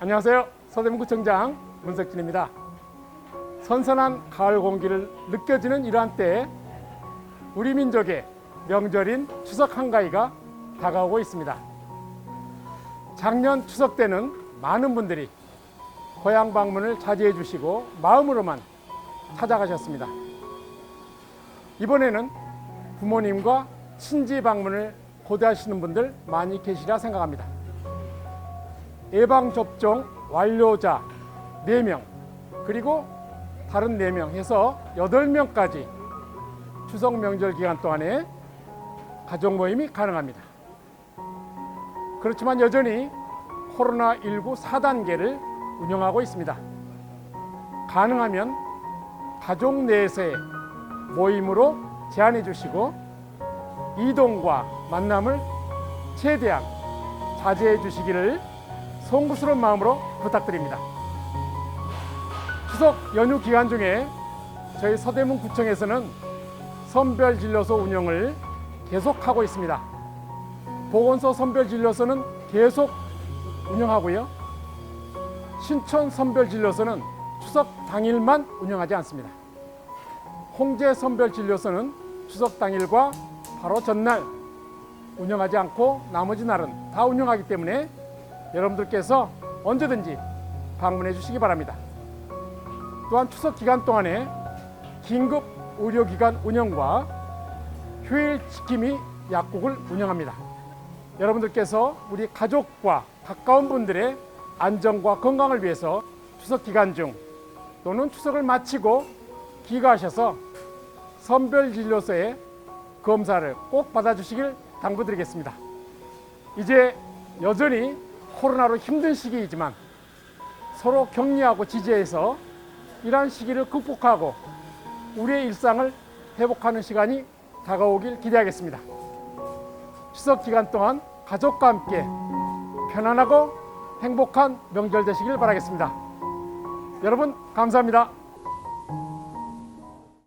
안녕하세요. 서대문구청장 문석진입니다. 선선한 가을 공기를 느껴지는 이러한 때에 우리 민족의 명절인 추석 한가위가 다가오고 있습니다. 작년 추석 때는 많은 분들이 고향 방문을 자제해 주시고 마음으로만 찾아가셨습니다. 이번에는 부모님과 친지 방문을 고대하시는 분들 많이 계시리라 생각합니다. 예방접종 완료자 4명 그리고 다른 4명 해서 8명까지 추석 명절 기간 동안에 가족 모임이 가능합니다. 그렇지만 여전히 코로나19 4단계를 운영하고 있습니다. 가능하면 가족 내에서의 모임으로 제한해 주시고 이동과 만남을 최대한 자제해 주시기를 송구스러운 마음으로 부탁드립니다. 추석 연휴 기간 중에 저희 서대문 구청에서는 선별 진료소 운영을 계속하고 있습니다. 보건소 선별 진료소는 계속 운영하고요. 신촌 선별 진료소는 추석 당일만 운영하지 않습니다. 홍제 선별 진료소는 추석 당일과 바로 전날 운영하지 않고 나머지 날은 다 운영하기 때문에 여러분들께서 언제든지 방문해 주시기 바랍니다. 또한 추석 기간 동안에 긴급 의료기관 운영과 휴일 지킴이 약국을 운영합니다. 여러분들께서 우리 가족과 가까운 분들의 안전과 건강을 위해서 추석 기간 중 또는 추석을 마치고 귀가하셔서 선별 진료소에 검사를 꼭 받아주시길 당부드리겠습니다. 이제 여전히 코로나로 힘든 시기이지만 서로 격려하고 지지해서 이러한 시기를 극복하고 우리의 일상을 회복하는 시간이 다가오길 기대하겠습니다. 추석 기간 동안 가족과 함께 편안하고 행복한 명절 되시길 바라겠습니다. 여러분 감사합니다.